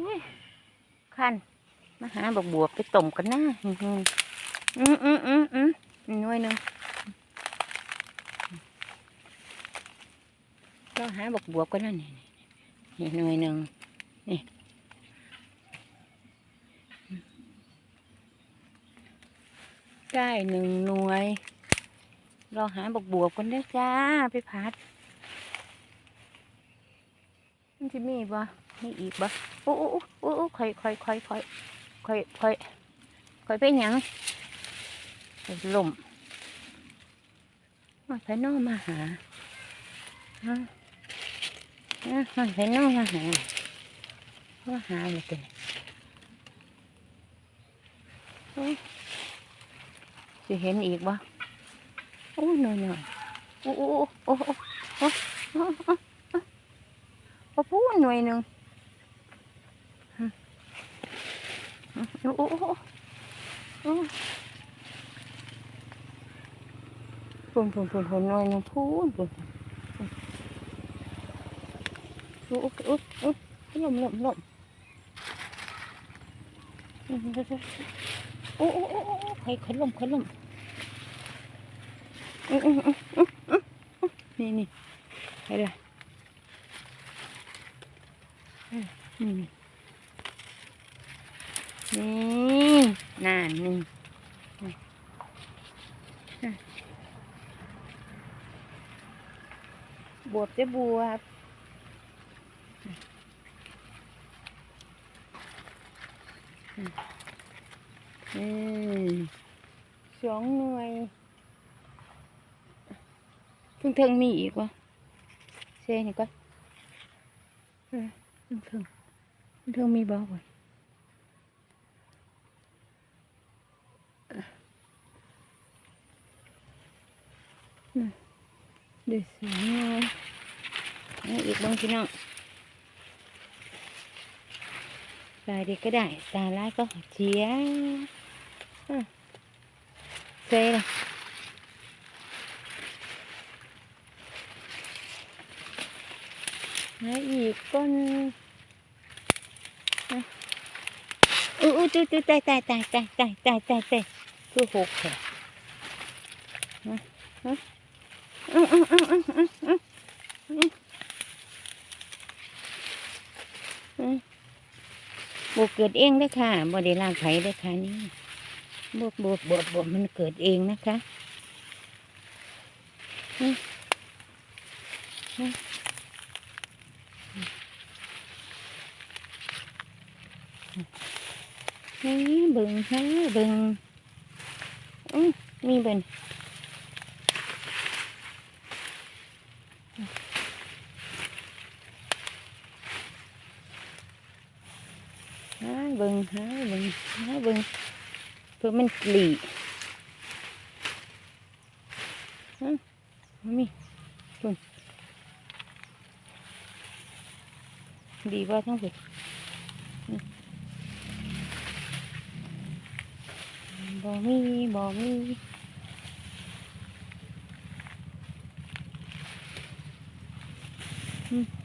อุ้ยคันมาหาบักบวบไปต้มกันนะอืมอืมอืมอืมอืมหน่วยหนึ่งก็หาบักบวบกันนั่นนี่นี่หน่วยหนึ่งนี่ได้หนึ่งหน่วย เราหาบักบวบกันเด้จ้าไปพัดมันจะมีบ่ มีอีกบ่โอ้โอ้โอ้โอ้โอ้ค่อยค่อยค่อยค่อยค่อยค่อยค่อยไปหยังลมมาไปนอมาหาฮะฮะมาไปนอมาหามาหาเลยเต็โอ้ยจะเห็นอีกบ่โอ้หน่อยหน่อยโอ้โอ้โอ้โอ้โอ้โอ้โอ้พอพูดหน่วยหนึ่ง โอ้โหอ้ปุ่นปุ่นปุ่มหุ่นน้อยยังพูนปุ่นโอ้โอ้โอ้โอ้ลมลมลมโอ้โอ้โอ้ใครขันหลมขันหลมนี่นี่ไปเลยนี่นี่ น่นนี่นี่อะบวบจะบวบอืมสองหน่วยเพิ่งเทิงมีอีกวะเซ่นี่ก่อนเออเพิ่งเทิงเรื่องมีบอกไว้น่ะเดี๋ยวสีงามเอาอีกบ này để xuống này được bông cái nọ và đi cái đại xà lai có chía cây này. Đấy gì con ừ ừ tôi tôi tay tay tay tay tay tay tay tôi hụt rồi hả hả บวกเกิดเองเด้ค่ะบ่ได้ล่างไผเด้ค่ะนี่บวกบวกบวกบวกมันเกิดเองนะคะนี่เบิ่งฮะเบิ่งอ๋อมีเบิ่งฮะเบิ่ง ฮะเบิ่งเพื่อมันกลีฮะมีเบิ่งดีว่าทั้งหมดบ่มีบ่มีอืม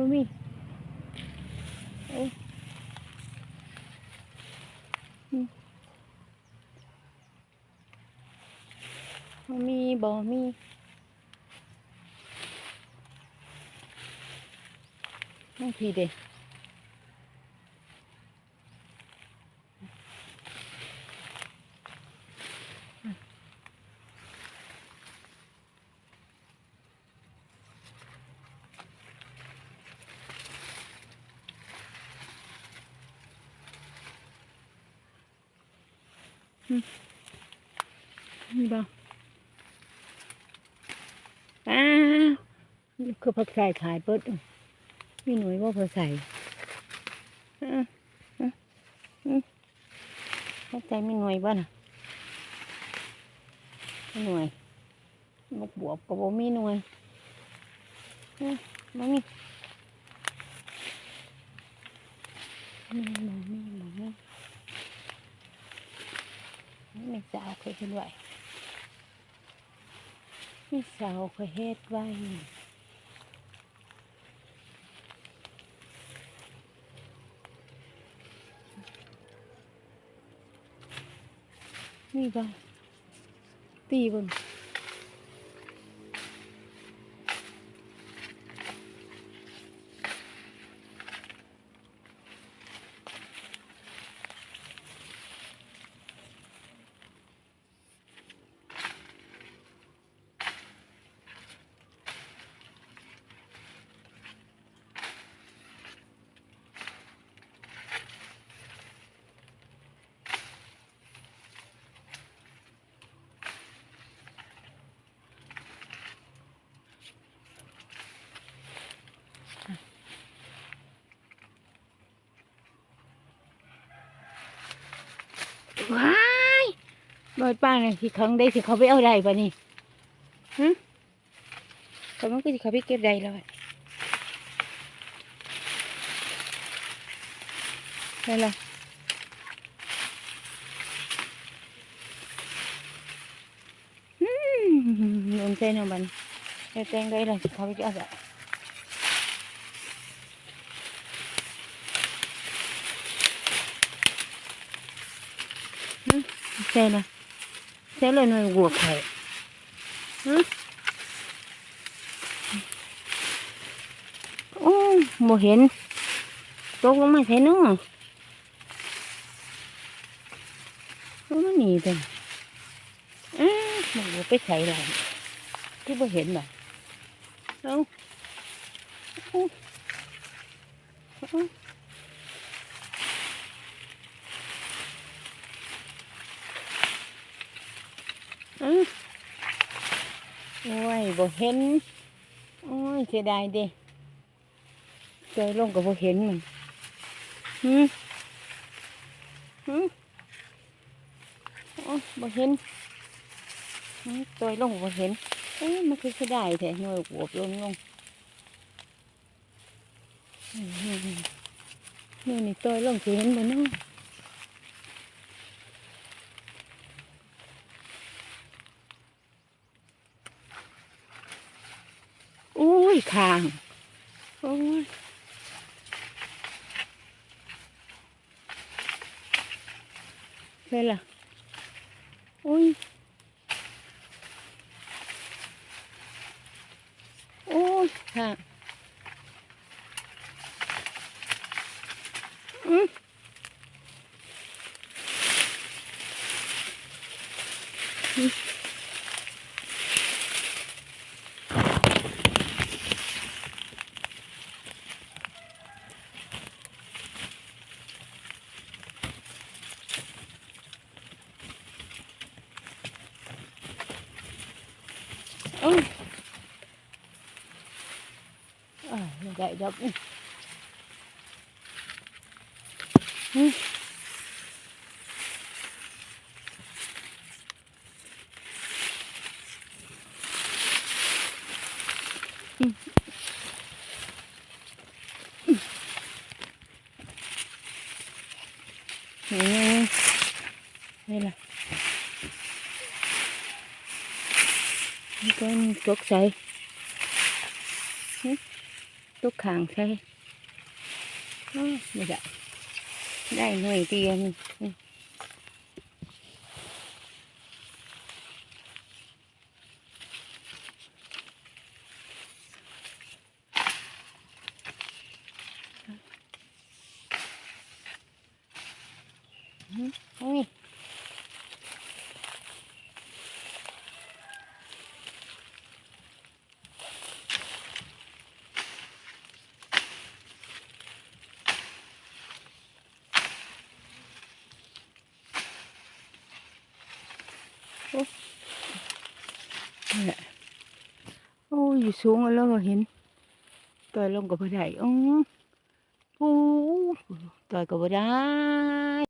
บ่มีโอ้อืมบ่มีบ่มีบางทีเด้ นี่บ้างอ้าคือผักใส่ขายเปิดมีหน่วยว่าพอใส่อะอะอืมเข้าใจมีหน่วยบ้านะมีหน่วยบวบบวบกับมีหน่วยอะมามีมี พิ่นไว้มีเสาเคยเฮ็ดไว้นี่บ่ตีบน บอยป้าเนี่ยที่เขาได้ที่เขาไปเอาได้ปะนี่ฮะแต่มันก็ที่เขาไปเก็บได้แล้วได้ละอืมโดนใจหน่อมันแต่แตงได้ละที่เขาไปเอาได้เซ่ละเซ่เลยหน่วยวัวไข่ฮะ โอ้บ่เห็นตกลงมาใส่น้อโอ้มันหนีไปอ้ามันบ่ไปใส่ไรที่บ่เห็นบ่เอ้าเอ้าเอ้า อื้อ โอ้ยบ่เห็น โอ้ยเสียดายเดิเจอลงกับบ่เห็นมันหืมหืมโอ้บ่เห็นหืมตัวลงบ่เห็น เอ้ยมันคือเสียดายแท้หน่วยหัวบลงลงนี่นี่ตัวลงสิเห็นบ่เน้อง อุ้ ยคางโอ้ยเลยล่ะโอ้ยโอ้ยคางอืม โอ้ยอ่าไม่ได้ดอ กนี่อืมอืมอืมนี่ไงนี่ล่ะนี่ก็ตกใส่ตกขางใส่ไม่ได้ได้หน่วยเดียวนี่อื มอืมโอ้ยเนี่ยโอ้ยอยู่สูงแล้วก็เห็นต่อยลงกับบ่ได้อ๋อปูต่อยกับบ่ได้